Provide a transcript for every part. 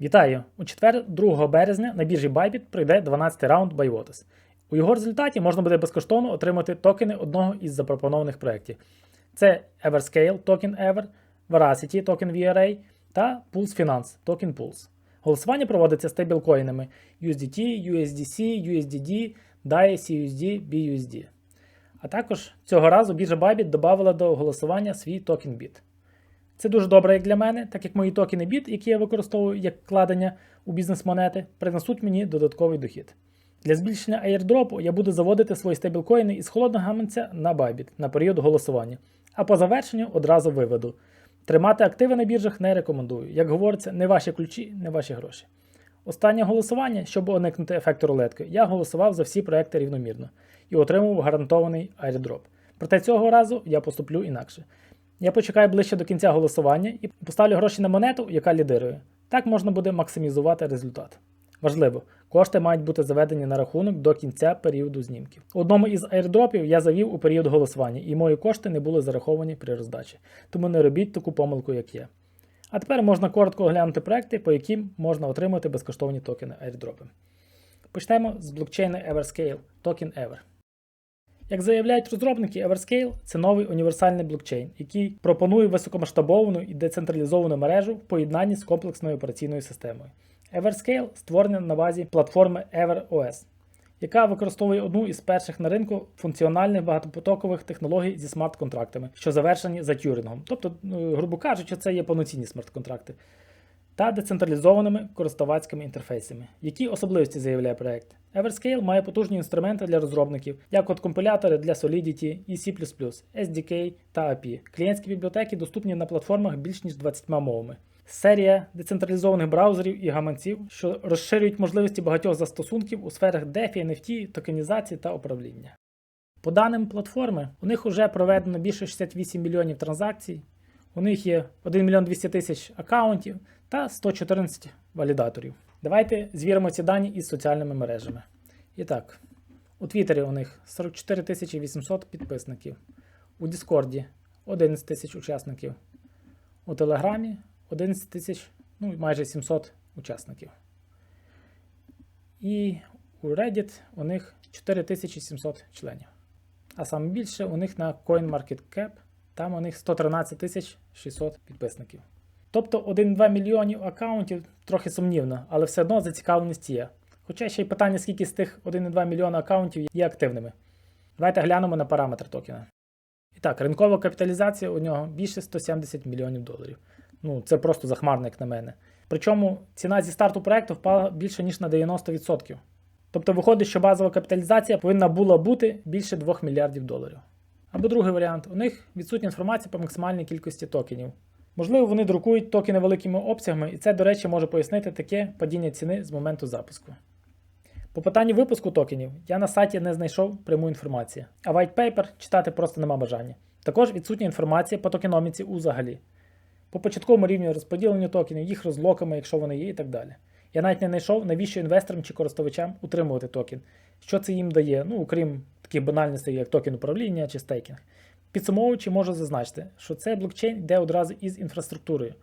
Вітаю! У четвер, 2 березня, на біржі Bybit пройде 12-й раунд BuyWater. У його результаті можна буде безкоштовно отримати токени одного із запропонованих проєктів. Це Everscale токен Ever, Veracity токен VRA та Pulse Finance токен Pulse. Голосування проводиться стейблкоїнами USDT, USDC, USDD, DAI, CUSD, BUSD. А також цього разу біржа Bybit додала до голосування свій токен BIT. Це дуже добре як для мене, так як мої токени BIT, які я використовую як вкладення у бізнес-монети, принесуть мені додатковий дохід. Для збільшення airdropу я буду заводити свої стейблкоїни із холодного гаманця на Bybit на період голосування, а по завершенню одразу виведу. Тримати активи на біржах не рекомендую. Як говориться, не ваші ключі, не ваші гроші. Останнє голосування, щоб уникнути ефекту рулетки, я голосував за всі проекти рівномірно і отримував гарантований airdrop. Проте цього разу я поступлю інакше. Я почекаю ближче до кінця голосування і поставлю гроші на монету, яка лідирує. Так можна буде максимізувати результат. Важливо, кошти мають бути заведені на рахунок до кінця періоду знімків. У одному із airdropів я завів у період голосування, і мої кошти не були зараховані при роздачі. Тому не робіть таку помилку, як я. А тепер можна коротко оглянути проекти, по яким можна отримати безкоштовні токени airdropи. Почнемо з блокчейну Everscale, токен Ever. Як заявляють розробники, Everscale це новий універсальний блокчейн, який пропонує високомасштабовану і децентралізовану мережу в поєднанні з комплексною операційною системою. Everscale створений на базі платформи EverOS, яка використовує одну із перших на ринку функціональних багатопотокових технологій зі смарт-контрактами, що завершені за тюрингом. Тобто, ну, грубо кажучи, це є повноцінні смарт-контракти. Та децентралізованими користувацькими інтерфейсами. Які особливості заявляє проект? Everscale має потужні інструменти для розробників, як от компілятори для Solidity і C++, SDK та API. Клієнтські бібліотеки доступні на платформах більш ніж 20 мовами. Серія децентралізованих браузерів і гаманців, що розширюють можливості багатьох застосунків у сферах DeFi, NFT, токенізації та управління. По даним платформи, у них вже проведено більше 68 мільйонів транзакцій, у них є 1 мільйон 200 тисяч аккаунтів та 114 валідаторів. Давайте звіримо ці дані із соціальними мережами. І так, у Твіттері у них 44 800 підписників, у Діскорді 11 тисяч учасників, у Телеграмі 11 тисяч, ну майже 700 учасників. І у Reddit у них 4700 членів. А саме більше у них на CoinMarketCap, там у них 113 600 підписників. Тобто 1-2 мільйонів аккаунтів трохи сумнівно, але все одно зацікавленість є. Хоча ще й питання, скільки з тих 1,2 мільйона аккаунтів є активними. Давайте глянемо на параметр токена. І так, ринкова капіталізація у нього більше 170 мільйонів доларів. Ну, це просто захмарно, як на мене. Причому ціна зі старту проекту впала більше, ніж на 90%. Тобто виходить, що базова капіталізація повинна була бути більше 2 мільярдів доларів. Або другий варіант: у них відсутня інформація по максимальній кількості токенів. Можливо, вони друкують токени великими обсягами, і це, до речі, може пояснити таке падіння ціни з моменту запуску. По питанню випуску токенів я на сайті не знайшов пряму інформацію, а white paper читати просто нема бажання. Також відсутня інформація по токеноміці узагалі. По початковому рівню розподілення токенів, їх розлоками, якщо вони є, і так далі. Я навіть не знайшов, навіщо інвесторам чи користувачам утримувати токен. Що це їм дає, ну окрім таких банальностей, як токен управління чи стейкінг. Підсумовуючи, можу зазначити, що цей блокчейн йде одразу із інфраструктурою,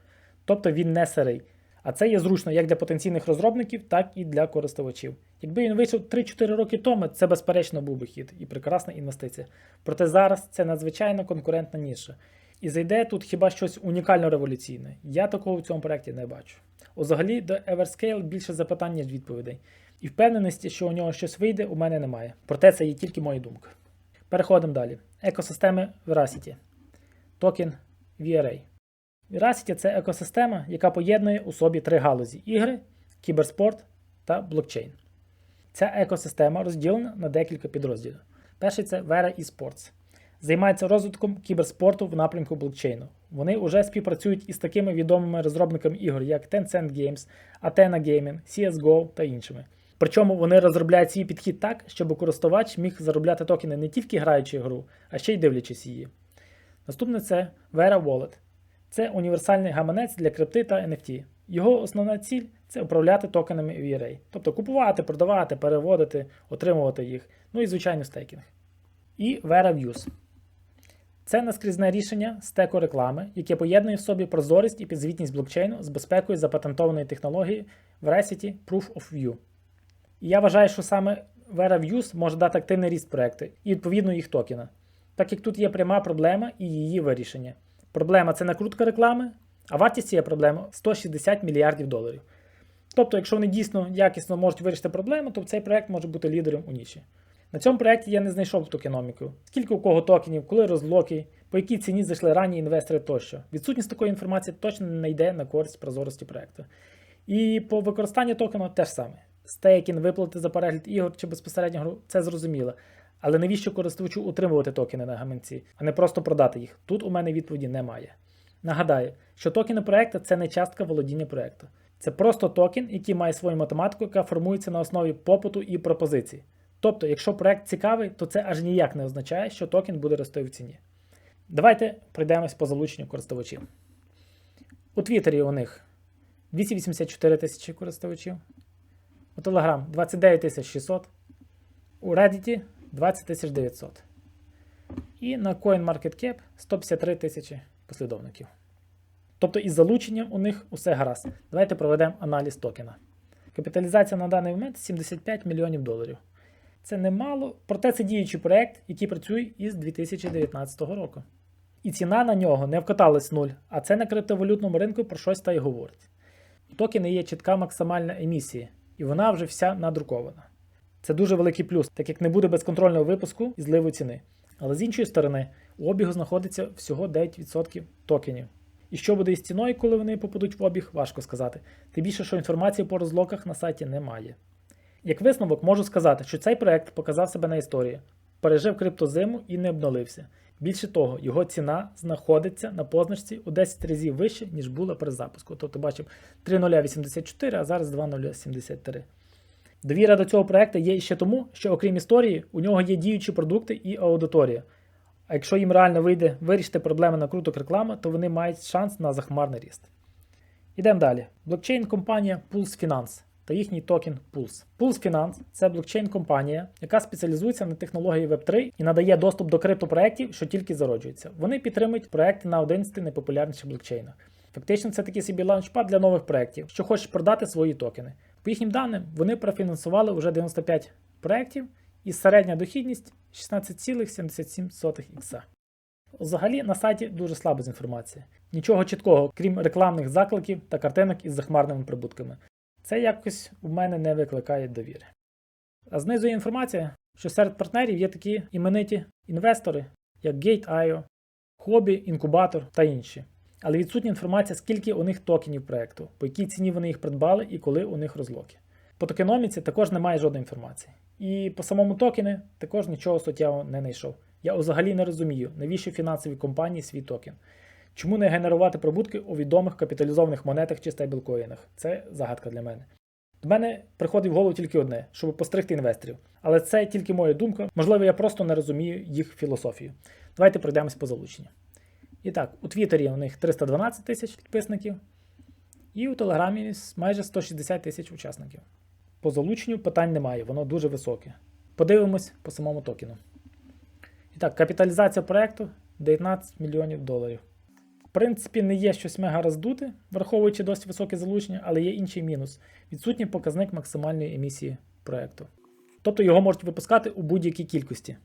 тобто він не сирий. А це є зручно як для потенційних розробників, так і для користувачів. Якби він вийшов 3-4 роки тому, це безперечно був би хід і прекрасна інвестиція. Проте зараз це надзвичайно конкурентна ніша. І зайде тут хіба щось унікально революційне. Я такого в цьому проєкті не бачу. Взагалі до Everscale більше запитань, ніж відповідей. І впевненості, що у нього щось вийде, у мене немає. Проте це є тільки мої думки. Переходимо далі. Екосистеми Veracity. Токен VRA. Veracity – це екосистема, яка поєднує у собі три галузі: ігри, кіберспорт та блокчейн. Ця екосистема розділена на декілька підрозділів. Перший це Vera eSports. Займається розвитком кіберспорту в напрямку блокчейну. Вони вже співпрацюють із такими відомими розробниками ігор, як Tencent Games, Athena Gaming, CSGO та іншими. Причому вони розробляють свій підхід так, щоб користувач міг заробляти токени не тільки граючи гру, а ще й дивлячись її. Наступне це Vera Wallet. Це універсальний гаманець для крипти та NFT. Його основна ціль це управляти токенами VRA, тобто купувати, продавати, переводити, отримувати їх, ну і звичайно стейкінг. І Vera Views. Це наскрізне рішення стеку реклами, яке поєднує в собі прозорість і підзвітність блокчейну з безпекою запатентованої технології Veracity Proof of View. І я вважаю, що саме VeraViews може дати активний ріст проекту і відповідно їх токена, так як тут є пряма проблема і її вирішення. Проблема це накрутка реклами, а вартість цієї проблеми 160 мільярдів доларів. Тобто, якщо вони дійсно якісно можуть вирішити проблему, то цей проект може бути лідером у ніші. На цьому проєкті я не знайшов токеноміку. Скільки у кого токенів, коли розлоки, по якій ціні зайшли ранні інвестори тощо. Відсутність такої інформації точно не йде на користь прозорості проекту. І по використанню токену теж саме. Стейкінг, виплати за перегляд ігор чи безпосередньо гру це зрозуміло. Але навіщо користувачу утримувати токени на гаманці, а не просто продати їх? Тут у мене відповіді немає. Нагадаю, що токени проекту це не частка володіння проекту. Це просто токен, який має свою математику, яка формується на основі попиту і пропозицій. Тобто, якщо проект цікавий, то це аж ніяк не означає, що токен буде рости в ціні. Давайте пройдемось по залученню користувачів. У Твіттері у них 284 тисячі користувачів, у Telegram 29 600, у Reddit 20 900. І на CoinMarketCap 153 тисячі послідовників. Тобто із залученням у них усе гаразд. Давайте проведемо аналіз токена. Капіталізація на даний момент 75 мільйонів доларів. Це немало, проте це діючий проект, який працює із 2019 року. І ціна на нього не вкаталась нуль, а це на криптовалютному ринку про щось та й говорить. У токени є чітка максимальна емісія, і вона вже вся надрукована. Це дуже великий плюс, так як не буде безконтрольного випуску і зливу ціни. Але з іншої сторони, у обігу знаходиться всього 9% токенів. І що буде із ціною, коли вони попадуть в обіг, важко сказати. Тим більше, що інформації по розлоках на сайті немає. Як висновок, можу сказати, що цей проект показав себе на історії, пережив криптозиму і не обновився. Більше того, його ціна знаходиться на позначці у 10 разів вище, ніж була при запуску. Тобто бачив 3.084, а зараз 2.073. Довіра до цього проекту є ще тому, що окрім історії, у нього є діючі продукти і аудиторія. А якщо їм реально вийде вирішити проблеми накруток реклами, то вони мають шанс на захмарний ріст. Ідемо далі. Блокчейн-компанія Pulse Finance та їхній токен Pulse. Pulse Finance це блокчейн-компанія, яка спеціалізується на технології Web3 і надає доступ до криптопроєктів, що тільки зароджуються. Вони підтримують проекти на 11 найпопулярніших блокчейнах. Фактично, це такий собі лаунчпад для нових проєктів, що хочуть продати свої токени. По їхнім даним, вони профінансували вже 95 проєктів і середня дохідність 16,77 ікса. Взагалі на сайті дуже слаба з інформації. Нічого чіткого, крім рекламних закликів та картинок із захмарними прибутками. Це якось у мене не викликає довіри. А знизу є інформація, що серед партнерів є такі імениті інвестори, як Gate.io, Hobby, Інкубатор та інші. Але відсутня інформація, скільки у них токенів проекту, по якій ціні вони їх придбали і коли у них розлоки. По токеноміці також немає жодної інформації. І по самому токені також нічого суттєвого не знайшов. Я взагалі не розумію, навіщо фінансові компанії свій токен. Чому не генерувати прибутки у відомих капіталізованих монетах чи стейблкоїнах? Це загадка для мене. До мене приходить в голову тільки одне, щоб постригти інвесторів. Але це тільки моя думка. Можливо, я просто не розумію їх філософію. Давайте пройдемось по залученню. І так, у Твіттері у них 312 тисяч підписників, і у Телеграмі майже 160 тисяч учасників. По залученню питань немає, воно дуже високе. Подивимось по самому токену. І так, капіталізація проекту 19 мільйонів доларів. Принципі, не є щось мега роздуте, враховуючи досить високе залучення, але є інший мінус відсутній показник максимальної емісії проекту. Тобто його можуть випускати у будь-якій кількості.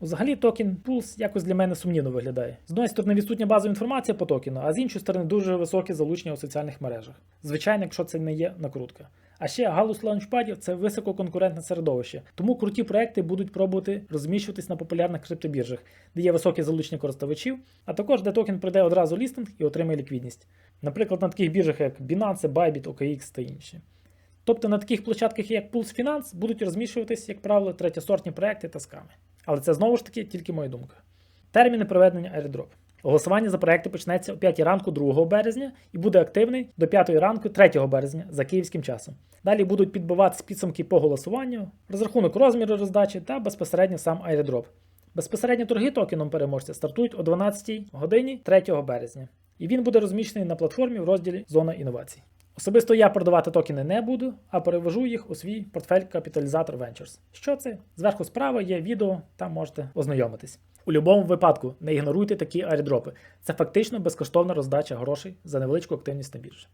Взагалі, токен Pulse якось для мене сумнівно виглядає. З однієї сторони, відсутня базова інформація по токену, а з іншої сторони, дуже високе залучення у соціальних мережах. Звичайно, якщо це не є накрутка. А ще галузь лаунчпадів це висококонкурентне середовище, тому круті проекти будуть пробувати розміщуватись на популярних криптобіржах, де є високе залучення користувачів, а також де токен прийде одразу лістинг і отримає ліквідність. Наприклад, на таких біржах, як Binance, Bybit, OKX та інші. Тобто на таких площадках, як Pulse Finance, будуть розміщуватись, як правило, третєсортні проекти та сками. Але це знову ж таки тільки моя думка. Терміни проведення airdrop. Голосування за проекти почнеться о 5 ранку 2 березня і буде активний до 5 ранку 3 березня за київським часом. Далі будуть підбиватися підсумки по голосуванню, розрахунок розміру роздачі та безпосередньо сам airdrop. Безпосередньо торги токеном переможця стартують о 12 годині 3 березня. І він буде розміщений на платформі в розділі Зона інновацій. Особисто я продавати токени не буду, а перевожу їх у свій портфель Капіталізатор Ventures. Що це? Зверху справа є відео, там можете ознайомитись. У будь-якому випадку не ігноруйте такі айрдропи. Це фактично безкоштовна роздача грошей за невеличку активність на біржі.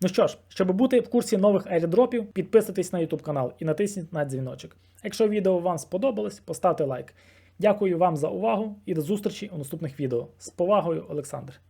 Ну що ж, щоб бути в курсі нових airdropів, підписуйтесь на YouTube канал і натисніть на дзвіночок. Якщо відео вам сподобалось, поставте лайк. Дякую вам за увагу і до зустрічі у наступних відео. З повагою, Олександр.